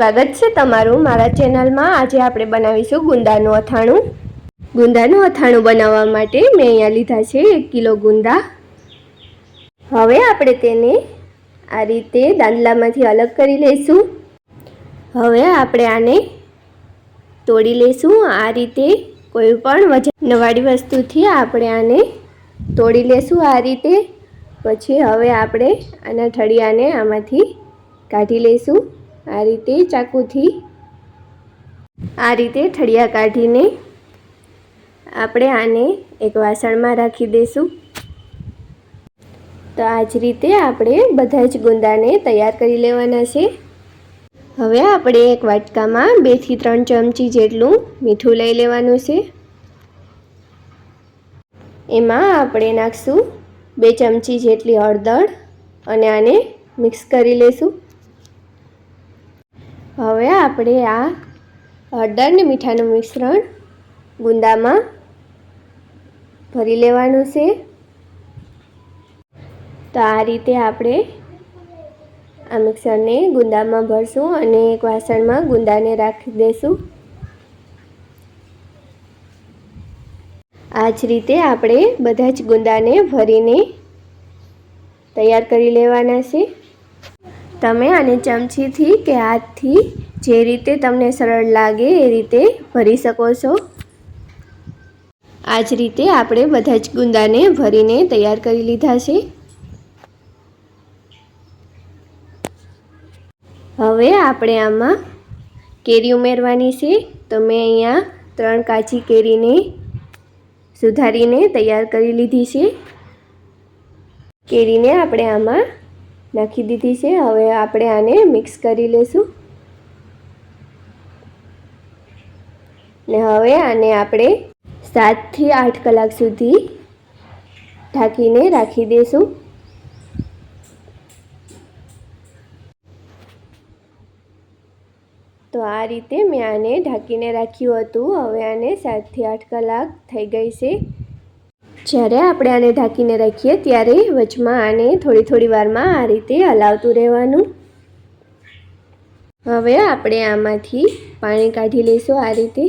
સ્વાગત છે તમારું મારા ચેનલમાં. આજે આપણે બનાવીશું ગુંદાનું અથાણું. ગુંદાનું અથાણું બનાવવા માટે મેં અહીંયા લીધા છે એક કિલો ગુંદા. હવે આપણે તેને આ રીતે દાંડલામાંથી અલગ કરી લઈશું. હવે આપણે આને તોડી લઈશું. આ રીતે કોઈ પણ વજનવાળી વસ્તુથી આપણે આને તોડી લેશું આ રીતે. પછી હવે આપણે આના ઠળિયાને આમાંથી કાઢી લઈશું. આ રીતે ચાકુથી આ રીતે ઠળિયા કાઢીને આપણે આને એક વાસણમાં રાખી દઈશું. તો આ જ રીતે આપણે બધા જ ગુંદાને તૈયાર કરી લેવાના છે. હવે આપણે એક વાટકામાં બેથી ત્રણ ચમચી જેટલું મીઠું લઈ લેવાનું છે. એમાં આપણે નાખશું બે ચમચી જેટલી હળદર અને આને મિક્સ કરી લઈશું હવે આપણે આ હળદર ને મીઠાનું મિશ્રણ ગુંદામાં ભરી લેવાનું છે. તો આ રીતે આપણે આ મિક્સરને ગુંદામાં ભરશું અને એક વાસણમાં ગુંદાને રાખી દઈશું આ જ રીતે આપણે બધા જ ગુંદાને ભરીને તૈયાર કરી લેવાના છે. તમે આને ચમચીથી કે હાથથી જે રીતે તમને સરળ લાગે એ રીતે ભરી શકો છો. આ જ રીતે આપણે બધા જ ગુંદાને ભરીને તૈયાર કરી લીધા છે. હવે આપણે આમાં કેરી ઉમેરવાની છે. તો મેં અહીંયા ત્રણ કાચી કેરીને સુધારીને તૈયાર કરી લીધી છે. કેરીને આપણે આમાં નાખી દીધી છે. હવે આપણે આને મિક્સ કરી લેશું. ને હવે આને આપણે સાતથી આઠ કલાક સુધી ઢાંકીને રાખી દઈશું તો આ રીતે મેં આને ઢાંકીને રાખ્યું હતું. હવે આને સાતથી આઠ કલાક થઈ ગઈ છે. જ્યારે આપણે આને ઢાંકીને રાખીએ ત્યારે વચમાં આને થોડી થોડી વારમાં આ રીતે હલાવતું રહેવાનું. હવે આપણે આમાંથી પાણી કાઢી લઈશું આ રીતે.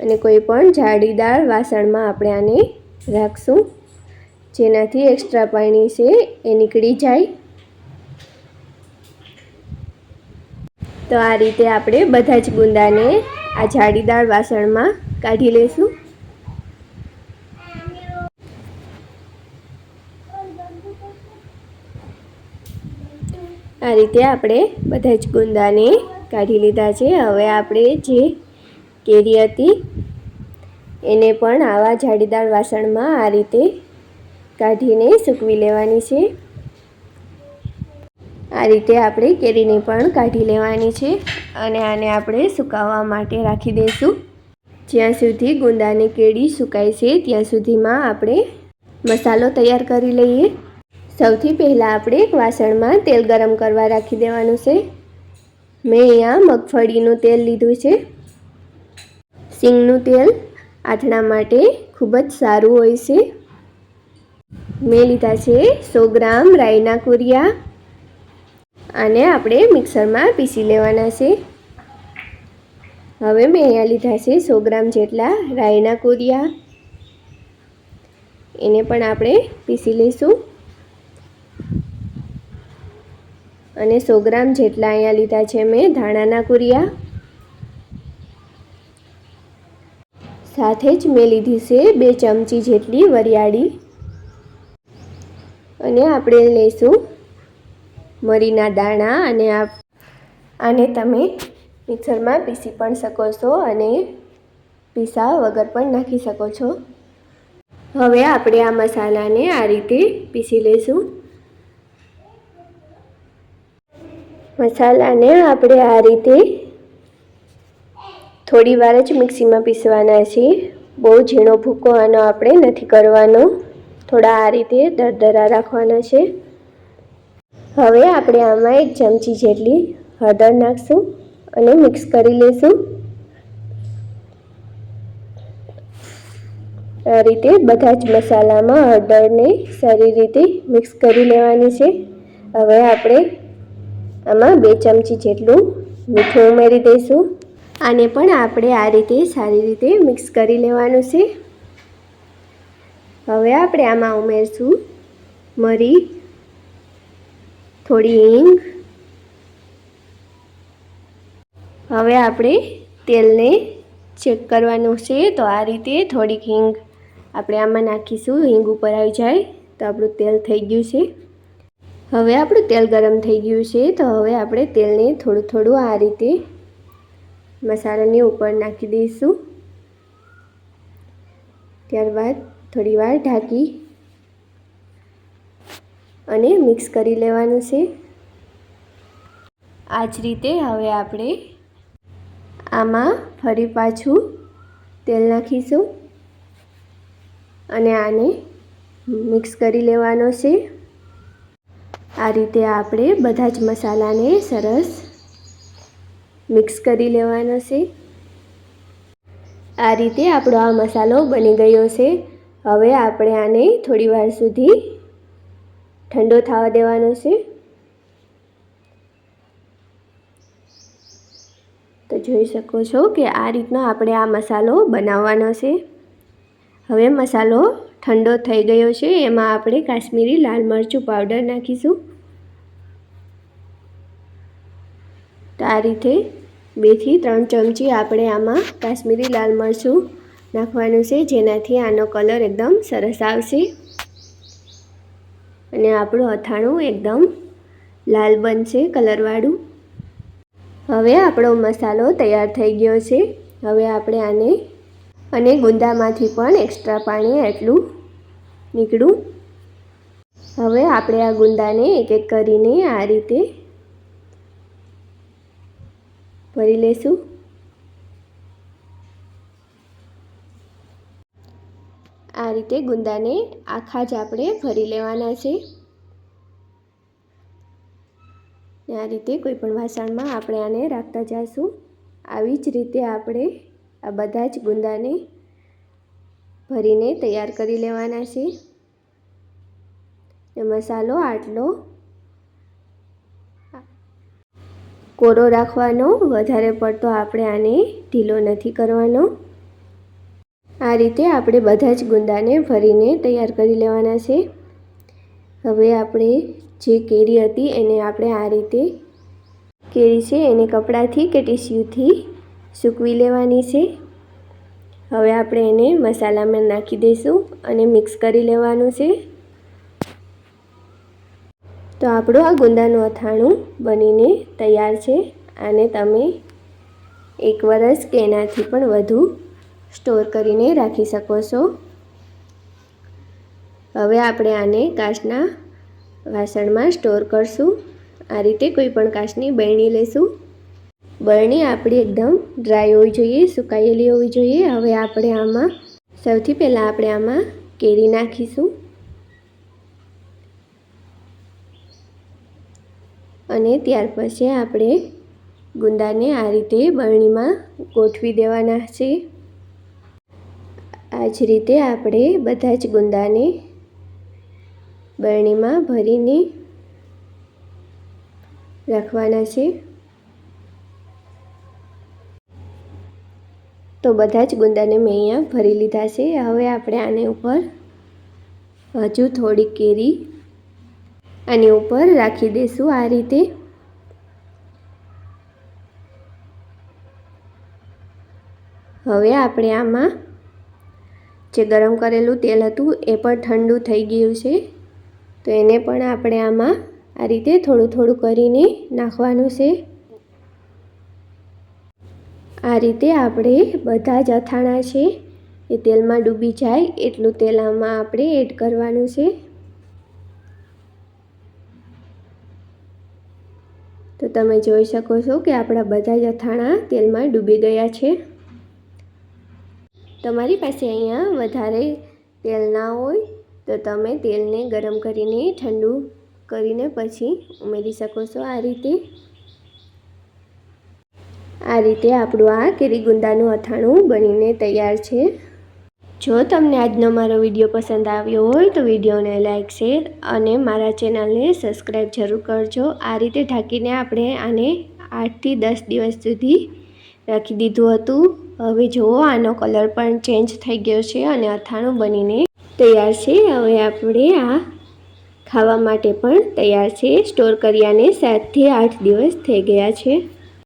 અને કોઈ પણ જાડીદાર વાસણમાં આપણે આને રાખશું. જેનાથી એક્સ્ટ્રા પાણી છે એ નીકળી જાય. તો આ રીતે આપણે બધા જ ગુંદાને આ જાડીદાર વાસણમાં કાઢી લઈશું. આ રીતે આપણે બધા જ ગુંદાને કાઢી લીધા છે. હવે આપણે જે કેરી હતી, એને પણ આવા જાળીદાર વાસણમાં આ રીતે કાઢીને સૂકવી લેવાની છે. આ રીતે આપણે કેરીને પણ કાઢી લેવાની છે અને આને આપણે સુકાવવા માટે રાખી દઈશું. જ્યાં સુધી ગુંદાની કેળી સુકાય છે, ત્યાં સુધીમાં આપણે મસાલો તૈયાર કરી લઈએ. સૌથી પહેલાં આપણે એક વાસણમાં તેલ ગરમ કરવા રાખી દેવાનું છે. મેં અહીંયા મગફળીનું તેલ લીધું છે. સિંગનું તેલ આથણા માટે ખૂબ જ સારું હોય છે. મેં લીધા છે સો ગ્રામ રાઈના કુરિયા આને આપણે મિક્સરમાં પીસી લેવાના છે. હવે મેં અહીંયા લીધા છે સો ગ્રામ જેટલા રાઈના કુરિયા. એને પણ આપણે પીસી લઈશું. અને સો ગ્રામ જેટલા અહીંયા લીધા છે મેં ધાણાના કુરિયા. સાથે જ મેં લીધી છે બે ચમચી જેટલી વરિયાળી. અને આપણે લઈશું મરીના દાણા અને આ આને તમે મિક્સરમાં પીસી પણ શકો છો અને પીસા વગર પણ નાખી શકો છો. હવે આપણે આ મસાલાને આ રીતે પીસી લઈશું. મસાલાને આપણે આ રીતે થોડી વાર જ મિક્સીમાં પીસવાના છીએ. બહુ ઝીણો ભૂકો આનો આપણે નથી કરવાનો. થોડા આ રીતે દરદરા રાખવાના છે. હવે આપણે આમાં એક ચમચી જેટલી હળદર નાખશું અને મિક્સ કરી લઈશું આ રીતે બધા જ મસાલામાં હળદરને સારી રીતે મિક્સ કરી લેવાની છે. હવે આપણે આમાં બે ચમચી જેટલું મીઠું ઉમેરી દઈશું. આને પણ આપણે આ રીતે સારી રીતે મિક્સ કરી લેવાનું છે. હવે આપણે આમાં ઉમેરશું મરી, થોડી હિંગ. હવે આપણે તેલને ચેક કરવાનું છે તો આ રીતે થોડીક હિંગ આપણે આમાં નાખીશું. હિંગ ઉપર આવી જાય તો આપણું તેલ થઈ ગયું છે. હવે આપણું તેલ ગરમ થઈ ગયું છે, તો હવે આપણે તેલને થોડું થોડું આ રીતે મસાલાની ઉપર નાખી દઈશું. ત્યારબાદ થોડીવાર ઢાંકી અને મિક્સ કરી લેવાનું છે. આ જ રીતે હવે આપણે આમાં ફરી પાછું તેલ નાખીશું અને આને મિક્સ કરી લેવાનો છે. આ રીતે આપણે બધા જ મસાલાને સરસ મિક્સ કરી લેવાનો છે. આ રીતે આપણો આ મસાલો બની ગયો છે. હવે આપણે આને થોડી વાર સુધી ઠંડો થવા દેવાનો છે. તો જોઈ શકો છો કે આ રીતનો આપણે આ મસાલો બનાવવાનો છે. હવે મસાલો ઠંડો થઈ ગયો છે, એમાં આપણે કાશ્મીરી લાલ મરચું પાવડર નાખીશું. તો આ રીતે બેથી ત્રણ ચમચી આપણે આમાં કાશ્મીરી લાલ મરચું નાખવાનું છે, જેનાથી આનો કલર એકદમ સરસ આવશે. અને આપણું અથાણું એકદમ લાલ બનશે કલરવાળું. હવે આપણો મસાલો તૈયાર થઈ ગયો છે. હવે આપણે આને અને ગુંદામાંથી પણ એક્સ્ટ્રા પાણી એટલું નીકળું હવે આપણે આ ગુંદાને એક એક કરીને આ રીતે ભરી લેશું. આ રીતે ગુંદાને આખા જ આપણે ભરી લેવાના છે. આ રીતે કોઈ પણ વાસણમાં આપણે આને રાખતા જઈશું આવી જ રીતે આપણે આ બધા જ ગુંદાને ભરીને તૈયાર કરી લેવાના છે. મસાલો આટલો. કોરો રાખવાનો, વધારે પડતો આપણે આને ઢીલો નથી કરવાનો. આ રીતે આપણે બધા જ ગુંદાને ભરીને તૈયાર કરી લેવાના છે. હવે આપણે જે કેરી હતી એને આપણે આ રીતે કેરી છે એને કપડાથી કે ટીસ્યુથી સૂકવી લેવાની છે. હવે આપણે એને મસાલામાં નાખી દઈશું અને મિક્સ કરી લેવાનું છે. તો આપણું આ ગુંદાનું અથાણું બનીને તૈયાર છે. આને તમે એક વરસ કે એનાથી પણ વધુ સ્ટોર કરીને રાખી શકો છો. હવે આપણે આને કાચના વાસણમાં સ્ટોર કરશું. આ રીતે કોઈ પણ કાચની બેણી લેશું. બરણી આપણી એકદમ ડ્રાય હોવી જોઈએ, સુકાયેલી હોવી જોઈએ. હવે આપણે આમાં, સૌથી પહેલાં આપણે આમાં કેરી નાખીશું. અને ત્યાર પછી આપણે ગુંદાને આ રીતે બરણીમાં ગોઠવી દેવાના છે. આ જ રીતે આપણે બધા જ ગુંદાને બરણીમાં ભરીને રાખવાના છે. તો બધા જ ગુંદાને મેં અહીંયા ભરી લીધા છે. હવે આપણે આને ઉપર હજુ થોડી કેરી આની ઉપર રાખી દઈશું આ રીતે. હવે આપણે આમાં જે ગરમ કરેલું તેલ હતું એ પણ ઠંડુ થઈ ગયું છે. તો એને પણ આપણે આમાં આ રીતે થોડું થોડું કરીને નાખવાનું છે. આ રીતે આપણે બધા જ અથાણા છે. એ તેલમાં ડૂબી જાય, એટલું તેલ આમાં આપણે એડ કરવાનું છે. તો તમે જોઈ શકો છો કે આપણા બધા જ અથાણા તેલમાં ડૂબી ગયા છે. તમારી પાસે અહીંયા વધારે તેલ ના હોય, તો તમે તેલને ગરમ કરીને ઠંડુ કરીને પછી ઉમેરી શકો છો આ રીતે. આ રીતે આપણું આ કેરી ગુંદાનું અથાણું બનીને તૈયાર છે. જો તમને આજનો મારો વીડિયો પસંદ આવ્યો હોય તો વિડીયોને લાઇક શેર અને મારા ચેનલને સબસ્ક્રાઈબ જરૂર કરજો. આ રીતે ઢાંકીને આપણે આને આઠથી દસ દિવસ સુધી રાખી દીધું હતું. હવે જુઓ, આનો કલર પણ ચેન્જ થઈ ગયો છે અને અથાણું બનીને તૈયાર છે. હવે આપણે આ ખાવા માટે પણ તૈયાર છે. સ્ટોર કર્યાને સાતથી આઠ દિવસ થઈ ગયા છે.